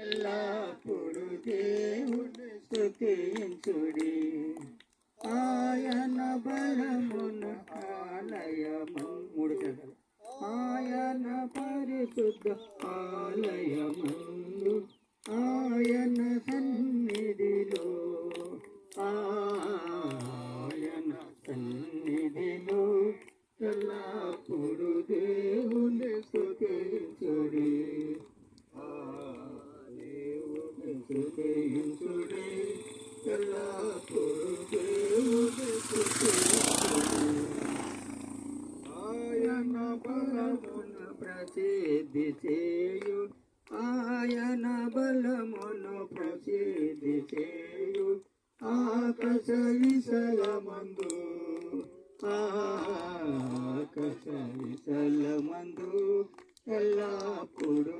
ఎల్లప్పుడు దేవుని స్తుతించుడి. ఆయన బలమును ఆలయము. మూడు చదువు ఆయన పరిశుద్ధ ఆలయమందు ఆయన సన్నిధిలో. ఆయన సన్నిధిలో. ఎల్లప్పుడు దేవుని స్తుతించుడి ఆ దేవుని స్తుతించుడి ఎల్లప్పుడు ఆయన బలమును ప్రసిద్ధి చేయు ఆయన బలమును ప్రసిద్ధి చేయు ఆకాశ విశలమందు ఆకాశ విశలమందు ఎల్లప్పుడు